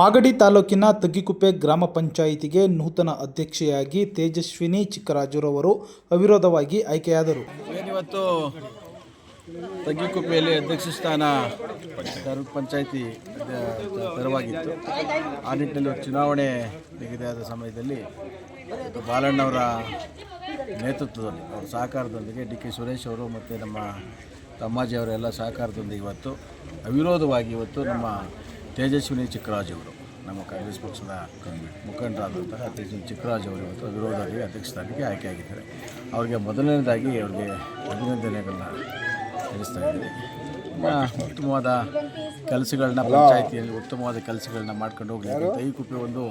ಮಾಗಡಿ ತಾಲೂಕಿನ ತಗ್ಗಿಕುಪ್ಪೆ ಗ್ರಾಮ ಪಂಚಾಯಿತಿಗೆ ನೂತನ ಅಧ್ಯಕ್ಷೆಯಾಗಿ ತೇಜಸ್ವಿನಿ ಚಿಕ್ಕರಾಜುರವರು ಅವಿರೋಧವಾಗಿ ಆಯ್ಕೆಯಾದರು. ಇವತ್ತು ತಗ್ಗಿಕುಪ್ಪೆಯಲ್ಲಿ ಅಧ್ಯಕ್ಷ ಸ್ಥಾನ ಪಂಚಾಯಿತಿ ತೆರವಾಗಿತ್ತು ಆ ನಿಟ್ಟಿನಲ್ಲಿ ಚುನಾವಣೆ ನಿಗದಿಯಾದ ಸಮಯದಲ್ಲಿ ಬಾಲಣ್ಣವರ ನೇತೃತ್ವದಲ್ಲಿ, ಅವರ ಸಹಕಾರದೊಂದಿಗೆ ಡಿ ಕೆ ಸುರೇಶ್ ಅವರು ಮತ್ತು ನಮ್ಮ ತಮ್ಮಾಜಿ ಅವರೆಲ್ಲ ಸಹಕಾರದೊಂದಿಗೆ ಇವತ್ತು ಅವಿರೋಧವಾಗಿ ಇವತ್ತು ನಮ್ಮ ತೇಜಸ್ವಿನಿ ಚಿಕ್ಕರಾಜ್ ಅವರು ನಮ್ಮ ಕಾಂಗ್ರೆಸ್ ಪಕ್ಷದ ಮುಖಂಡರಾದಂತಹ ತೇಜಸ್ವಿ ಚಿಕ್ಕರಾಜ್ ಅವರು ಇವತ್ತು ವಿರೋಧದಲ್ಲಿ ಅಧ್ಯಕ್ಷ ಸ್ಥಾನಕ್ಕೆ ಆಯ್ಕೆಯಾಗಿದ್ದಾರೆ ಅವರಿಗೆ ಮೊದಲನೇದಾಗಿ ಅವರಿಗೆ ಅಭಿನಂದನೆಗಳನ್ನ ತಿಳಿಸ್ತಾ ಇದ್ದೀನಿ. ಉತ್ತಮವಾದ ಕೆಲಸಗಳನ್ನ ಪಂಚಾಯಿತಿಯಲ್ಲಿ ಉತ್ತಮವಾದ ಕೆಲಸಗಳನ್ನ ಮಾಡ್ಕೊಂಡು ಹೋಗ್ಲಿಕ್ಕೆ ತೈಕುಪ್ಪೆ ಒಂದು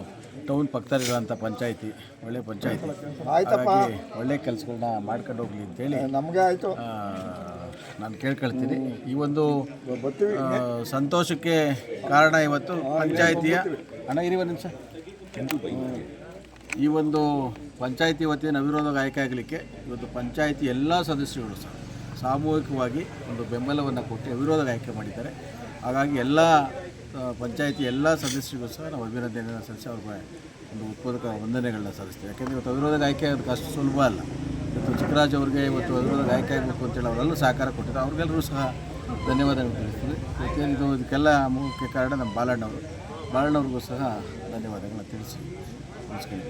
ಟೌನ್ ಪಕ್ಕದಲ್ಲಿರುವಂಥ ಪಂಚಾಯಿತಿ ಒಳ್ಳೆ ಪಂಚಾಯಿತಿ. ಹಾಗಾಗಿ ಒಳ್ಳೆ ಕೆಲಸಗಳನ್ನ ಮಾಡ್ಕೊಂಡು ಹೋಗಲಿ ಅಂತೇಳಿ ನಮಗೆ ಆಯಿತು. ನಾನು ಕೇಳ್ಕೊಳ್ತೀನಿ. ಈ ಒಂದು ಸಂತೋಷಕ್ಕೆ ಕಾರಣ ಇವತ್ತು ಪಂಚಾಯಿತಿಯ. ಹಣ ಇರಿ ಒಂದು ನಿಮಿಷ. ಈ ಒಂದು ಪಂಚಾಯಿತಿ ವತಿಯನ್ನು ಅವಿರೋಧ ಆಯ್ಕೆ ಆಗಲಿಕ್ಕೆ ಇವತ್ತು ಪಂಚಾಯಿತಿ ಎಲ್ಲ ಸದಸ್ಯರು ಸಹ ಸಾಮೂಹಿಕವಾಗಿ ಒಂದು ಬೆಂಬಲವನ್ನು ಕೊಟ್ಟು ಅವಿರೋಧ ಆಯ್ಕೆ ಮಾಡಿದ್ದಾರೆ. ಹಾಗಾಗಿ ಎಲ್ಲ ಪಂಚಾಯಿತಿ ಎಲ್ಲ ಸದಸ್ಯರಿಗೂ ಸಹ ನಾವು ಅಭಿನಂದನೆಯನ್ನು ಸಲ್ಲಿಸಿ ಅವ್ರಿಗೆ ಒಂದು ಉತ್ಪಾದಕ ವಂದನೆಗಳನ್ನ ಸಲ್ಲಿಸ್ತೀವಿ. ಯಾಕೆಂದರೆ ಇವತ್ತು ಅವಿರೋಧ ಆಯ್ಕೆ ಆಗೋದಕ್ಕೆ ಅಷ್ಟು ಸುಲಭ ಅಲ್ಲ. ಇವತ್ತು ಚಿಕ್ಕರಾಜ್ ಅವ್ರಿಗೆ ಇವತ್ತು ಅದರಲ್ಲೂ ಗಾಯಕ ಆಗಬೇಕು ಅಂತೇಳಿ ಅವರೆಲ್ಲೂ ಸಹಕಾರ ಕೊಟ್ಟಿದ್ದಾರೆ. ಅವ್ರಿಗೆಲ್ಲರೂ ಸಹ ಧನ್ಯವಾದಗಳು ತಿಳಿಸ್ತೀವಿ ಇದು ಇದಕ್ಕೆಲ್ಲ ಮುಖ್ಯ ಕಾರಣ ನಮ್ಮ ಬಾಲಣ್ಣವರು. ಬಾಲಣ್ಣವ್ರಿಗೂ ಸಹ ಧನ್ಯವಾದಗಳನ್ನ ತಿಳಿಸಿ ನೀವು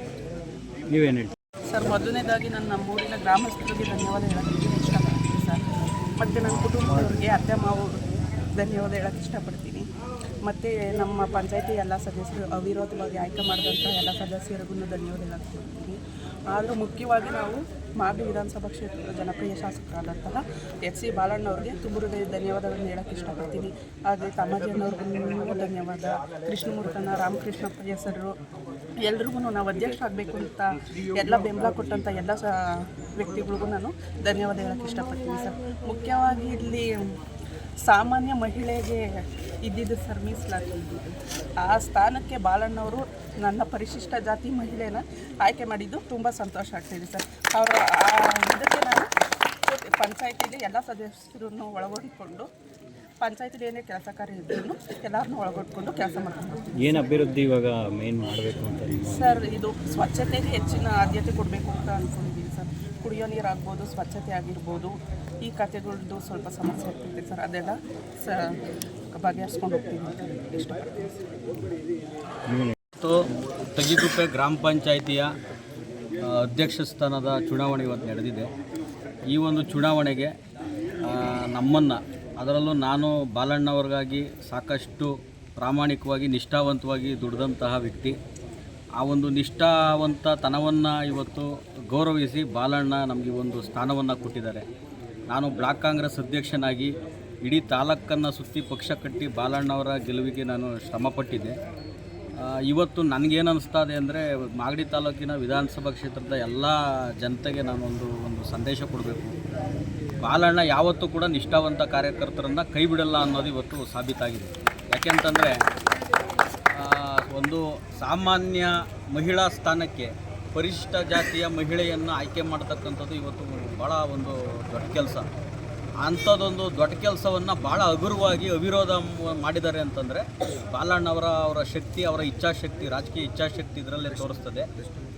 ನೀವೇನು ಹೇಳಿ ಸರ್ ಮೊದಲನೇದಾಗಿ ನಾನು ನಮ್ಮೂರಿನ ಗ್ರಾಮಸ್ಥರಿಗೆ ಧನ್ಯವಾದ ಹೇಳೋಕ್ಕೆ ಇಷ್ಟಪಡ್ತೀನಿ ಸರ್. ಮತ್ತು ನನ್ನ ಕುಟುಂಬದವ್ರಿಗೆ ಅತ್ತೆ ಮಾವು ಧನ್ಯವಾದ ಹೇಳೋಕ್ಕೆ ಇಷ್ಟಪಡ್ತೀನಿ. ಮತ್ತು ನಮ್ಮ ಪಂಚಾಯತಿ ಎಲ್ಲ ಸದಸ್ಯರು ಅವಿರೋಧವಾಗಿ ಆಯ್ಕೆ ಮಾಡಿದಂಥ ಎಲ್ಲ ಸದಸ್ಯರಿಗೂ ಧನ್ಯವಾದ ಹೇಳೋಕ್ಕೆ ಆದರೂ ಮುಖ್ಯವಾಗಿ ನಾವು ಮಾಗಡಿ ವಿಧಾನಸಭಾ ಕ್ಷೇತ್ರದ ಜನಪ್ರಿಯ ಶಾಸಕರಾದಂತಹ ಎಚ್ ಸಿ ಬಾಲಣ್ಣವ್ರಿಗೆ ತುಂಬ ಹೃದಯ ಧನ್ಯವಾದಗಳನ್ನು ಹೇಳಕ್ಕೆ ಇಷ್ಟಪಡ್ತೀನಿ. ಹಾಗೆ ತಮ್ಮಜ್ಜನವ್ರಿಗೂ ಧನ್ಯವಾದ. ಕೃಷ್ಣಮೂರ್ತನ ರಾಮಕೃಷ್ಣ ಹೆಸರು ಎಲ್ರಿಗೂ ನಾವು ಅಧ್ಯಕ್ಷ ಆಗಬೇಕು ಅಂತ ಎಲ್ಲ ಬೆಂಬಲ ಕೊಟ್ಟಂಥ ಎಲ್ಲ ವ್ಯಕ್ತಿಗಳಿಗೂ ನಾನು ಧನ್ಯವಾದ ಹೇಳಕ್ಕೆ ಇಷ್ಟಪಡ್ತೀನಿ ಸರ್. ಮುಖ್ಯವಾಗಿ ಇಲ್ಲಿ ಸಾಮಾನ್ಯ ಮಹಿಳೆಗೆ ಇದ್ದಿದ್ದು ಸರ್ ಆ ಸ್ಥಾನಕ್ಕೆ ಬಾಲಣ್ಣವರು ನನ್ನ ಪರಿಶಿಷ್ಟ ಜಾತಿ ಮಹಿಳೆನ ಆಯ್ಕೆ ಮಾಡಿದ್ದು ತುಂಬ ಸಂತೋಷ ಆಗ್ತಿದೆ ಸರ್. ಅವರ ಇದಕ್ಕೆ ನಾನು ಪಂಚಾಯತಿಲಿ ಎಲ್ಲ ಸದಸ್ಯರನ್ನು ಒಳಗೊಂಡ್ಕೊಂಡು ಪಂಚಾಯತಿಲಿ ಏನೇ ಕೆಲಸ ಕಾರ್ಯ ಇದ್ರೂ ಎಲ್ಲರನ್ನೂ ಒಳಗೊಟ್ಕೊಂಡು ಕೆಲಸ ಮಾಡ್ಕೊಂಡು ಏನು ಅಭಿವೃದ್ಧಿ ಇವಾಗ ಮೇನ್ ಮಾಡಬೇಕು ಅಂತ ಸರ್ ಇದು ಸ್ವಚ್ಛತೆಗೆ ಹೆಚ್ಚಿನ ಆದ್ಯತೆ ಕೊಡಬೇಕು ಅಂತ ಅನ್ಕೊಂಡಿದ್ದೀನಿ ಸರ್. ಕುಡಿಯೋ ನೀರು ಆಗ್ಬೋದು ಸ್ವಚ್ಛತೆ ಆಗಿರ್ಬೋದು. ಈ ಕಥೆಗಳದ್ದು ಸ್ವಲ್ಪ ಸಮಸ್ಯೆ ಆಗ್ತಿದೆ ಸರ್. ಅದೆಲ್ಲ ಸ ಬಗೆಹರಿಸ್ಕೊಂಡು ಹೋಗ್ತೀವಿ ಅಂತ ಇಷ್ಟಪಡ್ತೀವಿ ತಗಿಗುಪ್ಪೆ ಗ್ರಾಮ ಪಂಚಾಯಿತಿಯ ಅಧ್ಯಕ್ಷ ಸ್ಥಾನದ ಚುನಾವಣೆ ಇವತ್ತು ನಡೆದಿದೆ. ಈ ಒಂದು ಚುನಾವಣೆಗೆ ನಮ್ಮನ್ನು ಅದರಲ್ಲೂ ನಾನು ಬಾಲಣ್ಣವ್ರಿಗಾಗಿ ಸಾಕಷ್ಟು ಪ್ರಾಮಾಣಿಕವಾಗಿ, ನಿಷ್ಠಾವಂತವಾಗಿ ದುಡಿದಂತಹ ವ್ಯಕ್ತಿ. ಆ ಒಂದು ನಿಷ್ಠಾವಂತತನವನ್ನು ಇವತ್ತು ಗೌರವಿಸಿ ಬಾಲಣ್ಣ ನಮಗೆ ಒಂದು ಸ್ಥಾನವನ್ನು ಕೊಟ್ಟಿದ್ದಾರೆ. ನಾನು ಬ್ಲಾಕ್ ಕಾಂಗ್ರೆಸ್ ಅಧ್ಯಕ್ಷನಾಗಿ ಇಡೀ ತಾಲೂಕನ್ನು ಸುತ್ತಿ ಪಕ್ಷ ಕಟ್ಟಿ ಬಾಲಣ್ಣವರ ಗೆಲುವಿಗೆ ನಾನು ಶ್ರಮಪಟ್ಟಿದ್ದೆ. ಇವತ್ತು ನನಗೇನು ಇದೆ ಅಂದರೆ ಮಾಗಡಿ ತಾಲೂಕಿನ ವಿಧಾನಸಭಾ ಕ್ಷೇತ್ರದ ಎಲ್ಲ ಜನತೆಗೆ ನಾನೊಂದು ಒಂದು ಸಂದೇಶ ಕೊಡಬೇಕು. ಬಾಲಣ್ಣ ಯಾವತ್ತೂ ಕೂಡ ನಿಷ್ಠಾವಂತ ಕಾರ್ಯಕರ್ತರನ್ನು ಕೈ ಬಿಡಲ್ಲ ಅನ್ನೋದು ಇವತ್ತು ಸಾಬೀತಾಗಿದೆ. ಯಾಕೆಂತಂದರೆ ಒಂದು ಸಾಮಾನ್ಯ ಮಹಿಳಾ ಸ್ಥಾನಕ್ಕೆ ಪರಿಶಿಷ್ಟ ಜಾತಿಯ ಮಹಿಳೆಯನ್ನು ಆಯ್ಕೆ ಮಾಡ್ತಕ್ಕಂಥದ್ದು ಇವತ್ತು ಭಾಳ ಒಂದು ದೊಡ್ಡ ಕೆಲಸ. ಅಂಥದ್ದೊಂದು ದೊಡ್ಡ ಕೆಲಸವನ್ನು ಭಾಳ ಹಗುರವಾಗಿ ಅವಿರೋಧ ಮಾಡಿದ್ದಾರೆ ಅಂತಂದರೆ ಬಾಲಣ್ಣವರ ಅವರ ಶಕ್ತಿ, ಅವರ ಇಚ್ಛಾಶಕ್ತಿ, ರಾಜಕೀಯ ಇಚ್ಛಾಶಕ್ತಿ ಇದರಲ್ಲೇ ತೋರಿಸ್ತದೆ.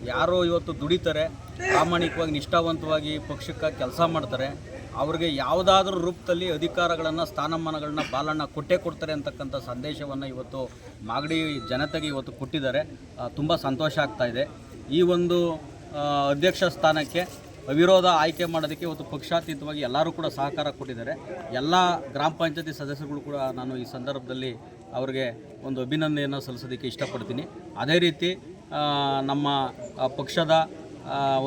ಯಾರೋ ಇವತ್ತು ದುಡಿತಾರೆ, ಪ್ರಾಮಾಣಿಕವಾಗಿ, ನಿಷ್ಠಾವಂತವಾಗಿ ಪಕ್ಷಕ್ಕೆ ಕೆಲಸ ಮಾಡ್ತಾರೆ. ಅವ್ರಿಗೆ ಯಾವುದಾದ್ರೂ ರೂಪದಲ್ಲಿ ಅಧಿಕಾರಗಳನ್ನು, ಸ್ಥಾನಮಾನಗಳನ್ನ ಬಾಲಣ್ಣ ಕೊಟ್ಟೇ ಕೊಡ್ತಾರೆ ಅಂತಕ್ಕಂಥ ಸಂದೇಶವನ್ನು ಇವತ್ತು ಮಾಗಡಿ ಜನತೆಗೆ ಇವತ್ತು ಕೊಟ್ಟಿದ್ದಾರೆ. ತುಂಬ ಸಂತೋಷ ಆಗ್ತಾ ಇದೆ. ಈ ಒಂದು ಅಧ್ಯಕ್ಷ ಸ್ಥಾನಕ್ಕೆ ಅವಿರೋಧ ಆಯ್ಕೆ ಮಾಡೋದಕ್ಕೆ ಇವತ್ತು ಪಕ್ಷಾತೀತವಾಗಿ ಎಲ್ಲರೂ ಕೂಡ ಸಹಕಾರ ಕೊಟ್ಟಿದ್ದಾರೆ. ಎಲ್ಲ ಗ್ರಾಮ ಪಂಚಾಯತಿ ಸದಸ್ಯರುಗಳು ಕೂಡ ನಾನು ಈ ಸಂದರ್ಭದಲ್ಲಿ ಅವರಿಗೆ ಒಂದು ಅಭಿನಂದನೆಯನ್ನು ಸಲ್ಲಿಸೋದಕ್ಕೆ ಇಷ್ಟಪಡ್ತೀನಿ. ಅದೇ ರೀತಿ ನಮ್ಮ ಪಕ್ಷದ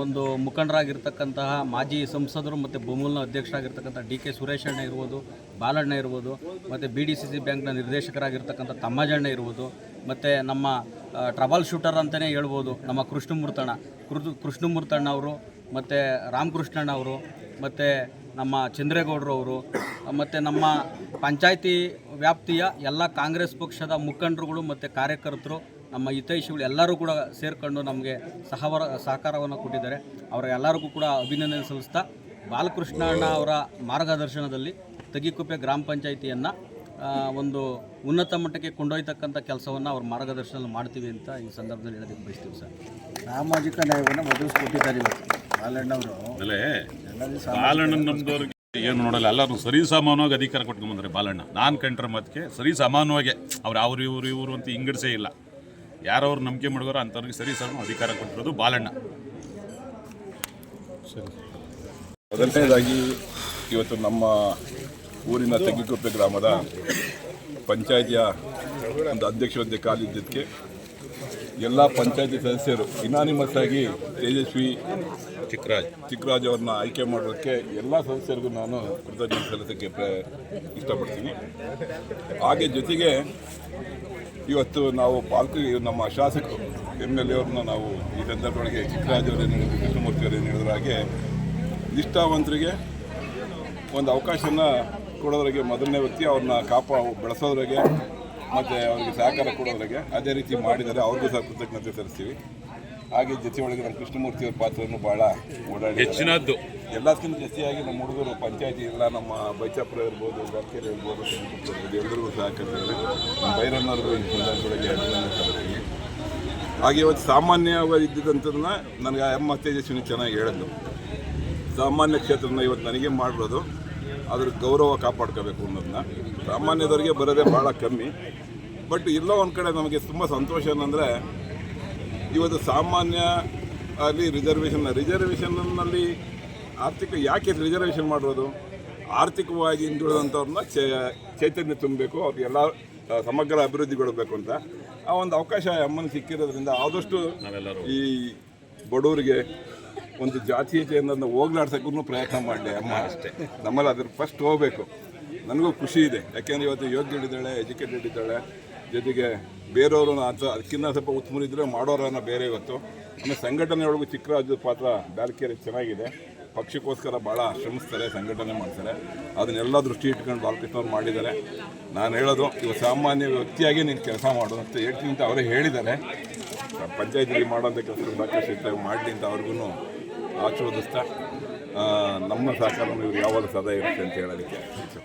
ಒಂದು ಮುಖಂಡರಾಗಿರ್ತಕ್ಕಂತಹ ಮಾಜಿ ಸಂಸದರು ಮತ್ತು ಭೂಮೂಲ್ನ ಅಧ್ಯಕ್ಷರಾಗಿರ್ತಕ್ಕಂಥ ಡಿ ಕೆ ಸುರೇಶಣ್ಣ ಇರ್ಬೋದು, ಬಾಲಣ್ಣ ಇರ್ಬೋದು, ಮತ್ತು ಬಿ ಡಿ ಸಿ ಸಿ ಬ್ಯಾಂಕ್ನ ನಿರ್ದೇಶಕರಾಗಿರ್ತಕ್ಕಂಥ ತಮ್ಮಜಣ್ಣ ಇರ್ಬೋದು, ಮತ್ತು ನಮ್ಮ ಟ್ರಬಲ್ ಶೂಟರ್ ಅಂತಲೇ ಹೇಳ್ಬೋದು ನಮ್ಮ ಕೃಷ್ಣಮೂರ್ತಣ್ಣ. ಕೃಷ್ಣಮೂರ್ತಣ್ಣ ಅವರು ಮತ್ತು ರಾಮಕೃಷ್ಣಣ್ಣ ಅವರು, ಮತ್ತು ನಮ್ಮ ಚಂದ್ರೇಗೌಡರು ಅವರು, ಮತ್ತು ನಮ್ಮ ಪಂಚಾಯಿತಿ ವ್ಯಾಪ್ತಿಯ ಎಲ್ಲ ಕಾಂಗ್ರೆಸ್ ಪಕ್ಷದ ಮುಖಂಡರುಗಳು ಮತ್ತು ಕಾರ್ಯಕರ್ತರು, ನಮ್ಮ ಹಿತೈಷಿಗಳು ಎಲ್ಲರೂ ಕೂಡ ಸೇರಿಕೊಂಡು ನಮಗೆ ಸಹವರ, ಸಹಕಾರವನ್ನು ಕೊಟ್ಟಿದ್ದಾರೆ. ಅವರ ಎಲ್ಲರಿಗೂ ಕೂಡ ಅಭಿನಂದನೆ ಸಲ್ಲಿಸ್ತಾ ಬಾಲಕೃಷ್ಣಣ್ಣ ಅವರ ಮಾರ್ಗದರ್ಶನದಲ್ಲಿ ತಗಿಕುಪ್ಪೆ ಗ್ರಾಮ ಪಂಚಾಯಿತಿಯನ್ನು ಒಂದು ಉನ್ನತ ಮಟ್ಟಕ್ಕೆ ಕೊಂಡೊಯ್ತಕ್ಕಂಥ ಕೆಲಸವನ್ನು ಅವ್ರ ಮಾರ್ಗದರ್ಶನ ಮಾಡ್ತೀವಿ ಅಂತ ಈ ಸಂದರ್ಭದಲ್ಲಿ ಹೇಳೋದಕ್ಕೆ ಬಯಸ್ತೀವಿ ಸರ್. ಸಾಮಾಜಿಕ ನ್ಯಾಯವನ್ನು ಒದಗಿಸ್ಕೊಟ್ಟಿದ್ದಾರೆ ಬಾಲಣ್ಣ ನಮ್ದವ್ರಿಗೆ ಏನು ನೋಡಲ್ಲ ಎಲ್ಲರೂ ಸರಿ ಸಮಾನವಾಗಿ ಅಧಿಕಾರ ಕೊಟ್ಕೊಂಬಂದ್ರೆ ಬಾಲಣ್ಣ. ನಾನು ಕಂಡ್ರ ಮತ್ತೆ ಸರಿ ಸಮಾನವಾಗಿ ಅವ್ರು ಅವ್ರು ಇವರು ಇವರು ಅಂತ ಹಿಂಗಡಿಸೇ ಇಲ್ಲ. ಯಾರವ್ರು ನಂಬಿಕೆ ಮಾಡಿದಾರೋ ಅಂಥವ್ರಿಗೆ ಸರಿ ಸಮ ಅಧಿಕಾರ ಕೊಟ್ಟಿರೋದು ಬಾಲಣ್ಣ. ಮೊದಲನೇದಾಗಿ ಇವತ್ತು ನಮ್ಮ ಊರಿನ ತೆಗ್ಗಿಕೊಪ್ಪೆ ಗ್ರಾಮದ ಪಂಚಾಯಿತಿಯ ಒಂದು ಅಧ್ಯಕ್ಷ ಕಾಲಿದ್ದಕ್ಕೆ ಎಲ್ಲ ಪಂಚಾಯತಿ ಸದಸ್ಯರು ಇನಾನಿಮಸ್ ಆಗಿ ತೇಜಸ್ವಿ ಚಿಕ್ಕರಾಜ್ ಚಿಕ್ಕರಾಜ್ ಅವ್ರನ್ನ ಆಯ್ಕೆ ಮಾಡೋದಕ್ಕೆ ಎಲ್ಲ ಸದಸ್ಯರಿಗೂ ನಾನು ಕೃತಜ್ಞತೆ ಸಲ್ಲಿಸೋಕ್ಕೆ ಇಷ್ಟಪಡ್ತೀನಿ. ಹಾಗೆ ಜೊತೆಗೆ ಇವತ್ತು ನಾವು ಪಾಲ್ಕು ನಮ್ಮ ಶಾಸಕರು ಎಂ ಎಲ್ ಎ ಅವ್ರನ್ನ ನಾವು ಈ ಸಂದರ್ಭದೊಳಗೆ ಚಿಕ್ಕರಾಜ್ ಅವರೇ ನೀಡಿದ್ರು ಹೇಳಿದ್ರು ಕೃಷ್ಣಮೂರ್ತಿ ಅವರು ನೀಡಿದ್ರು. ಹೇಳಿದ್ರು ಹಾಗೆ ನಿಷ್ಠಾವಂತರಿಗೆ ಒಂದು ಅವಕಾಶನ ಕೊಡೋದ್ರಿಗೆ ಮೊದಲನೇ ವ್ಯಕ್ತಿ ಅವ್ರನ್ನ ಕಾಪಾ ಬೆಳೆಸೋದ್ರಿಗೆ ಮತ್ತು ಅವರಿಗೆ ಸಹಕಾರ ಕೊಡೋದಕ್ಕೆ ಅದೇ ರೀತಿ ಮಾಡಿದರೆ ಅವ್ರಿಗೂ ಸಹ ಕೃತಜ್ಞತೆ ಸಲ್ಲಿಸ್ತೀವಿ. ಹಾಗೆ ಜೊತೆ ಒಳಗೆ ನಮ್ಮ ಕೃಷ್ಣಮೂರ್ತಿ ಅವ್ರ ಪಾತ್ರವನ್ನು ಭಾಳ ಓಡಾಡಿ ಹೆಚ್ಚಿನದ್ದು. ಎಲ್ಲದಕ್ಕಿಂತ ಜಾಸ್ತಿಯಾಗಿ ನಮ್ಮ ಹುಡುಗರು ಪಂಚಾಯತಿ ಎಲ್ಲ ನಮ್ಮ ಬೈಚಾಪುರ ಇರ್ಬೋದು ಗರ್ಕೆರೆ ಇರ್ಬೋದು ಎಲ್ಲರಿಗೂ ಸಹಕರಿಸಿದ್ದಾರೆ ನಮ್ಮ ಬೈರಣ್ಣವ್ರಿಗೂ ಈ ಸಂದರ್ಭದೊಳಗೆ ಅಭಿನಂದನೆ ಸಲ್ಲಿಸ್ತೀವಿ ಹಾಗೆ ಇವತ್ತು ಸಾಮಾನ್ಯವಾಗಿ ಇದ್ದಿದ್ದಂಥದ್ದನ್ನ ನನಗೆ ಆ ಎಮ್ಮ ತೇಜಸ್ವಿನಿ ಚೆನ್ನಾಗಿ ಹೇಳಿದ್ಲು. ಸಾಮಾನ್ಯ ಕ್ಷೇತ್ರನ ಇವತ್ತು ನನಗೆ ಮಾಡಿರೋದು. ಅದ್ರ ಗೌರವ ಕಾಪಾಡ್ಕೋಬೇಕು ಅನ್ನೋದನ್ನ ಸಾಮಾನ್ಯದವರಿಗೆ ಬರೋದೇ ಭಾಳ ಕಮ್ಮಿ. ಬಟ್ ಇಲ್ಲೋ ಒಂದು ಕಡೆ ನಮಗೆ ತುಂಬ ಸಂತೋಷ ಏನಂದರೆ ಇವತ್ತು ಸಾಮಾನ್ಯ ಅಲ್ಲಿ ರಿಸರ್ವೇಷನ್ ರಿಸರ್ವೇಷನ್ನಲ್ಲಿ ಆರ್ಥಿಕ ಯಾಕೆ ರಿಸರ್ವೇಷನ್ ಮಾಡಿರೋದು? ಆರ್ಥಿಕವಾಗಿ ಹಿಂದುಳಿದಂಥವ್ರನ್ನ ಚೇ ಚೈತನ್ಯ ತುಂಬಬೇಕು ಅವ್ರಿಗೆಲ್ಲ ಸಮಗ್ರ ಅಭಿವೃದ್ಧಿಗೊಳ್ಬೇಕು ಅಂತ. ಆ ಒಂದು ಅವಕಾಶ ಅಮ್ಮನ ಸಿಕ್ಕಿರೋದ್ರಿಂದ ಆದಷ್ಟು ಈ ಬಡವರಿಗೆ ಒಂದು ಜಾತೀಯತೆಯನ್ನು ಹೋಗ್ಲಾಡ್ಸಕ್ಕೂ ಪ್ರಯತ್ನ ಮಾಡಲಿ, ಅಮ್ಮ ಅಷ್ಟೇ. ನಮ್ಮಲ್ಲಿ ಅದ್ರ ಫಸ್ಟ್ ಹೋಗಬೇಕು. ನನಗೂ ಖುಷಿ ಇದೆ. ಯಾಕೆಂದರೆ ಇವತ್ತು ಯೋಗ್ಯ ಯೋಗ್ಯಳಿದ್ದಾಳೆ ಎಜುಕೇಟೆಡ್ ಇದ್ದಾಳೆ. ಜೊತೆಗೆ ಬೇರೆಯವರು ಅಂತ ಅದಕ್ಕಿಂತ ಸ್ವಲ್ಪ ಉತ್ತಮರಿದ್ದರೆ ಮಾಡೋರನ್ನ ಬೇರೆ ಇವತ್ತು. ಆಮೇಲೆ ಸಂಘಟನೆಯೊಳಗೂ ಚಿಕ್ಕರಾಜದ ಪಾತ್ರ ಬ್ಯಾಲ್ಕೇರಿ ಚೆನ್ನಾಗಿದೆ. ಪಕ್ಷಕ್ಕೋಸ್ಕರ ಭಾಳ ಶ್ರಮಿಸ್ತಾರೆ ಸಂಘಟನೆ ಮಾಡ್ತಾರೆ. ಅದನ್ನೆಲ್ಲ ದೃಷ್ಟಿ ಇಟ್ಕೊಂಡು ಬಾಲಕೃಷ್ಣವ್ರು ಮಾಡಿದ್ದಾರೆ. ನಾನು ಹೇಳೋದು ಇವ ಸಾಮಾನ್ಯ ವ್ಯಕ್ತಿಯಾಗಿ ನೀನು ಕೆಲಸ ಮಾಡು ಅಂತ ಹೇಳ್ತೀನಿ ಅಂತ ಅವರೇ ಹೇಳಿದ್ದಾರೆ. ಪಂಚಾಯತಿಯಲ್ಲಿ ಮಾಡೋಂಥ ಕೆಲಸ ಸಾಕಷ್ಟು ಮಾಡಲಿ ಅಂತ ಅವ್ರಿಗೂ ಆಶೀರ್ವದಿಸ್ತಾ ನಮ್ಮ ಸಹಕಾರ ಇವರು ಯಾವಾಗ ಸದಾ ಇರುತ್ತೆ ಅಂತ ಹೇಳೋದಕ್ಕೆ. ಇಚ್ಛೆ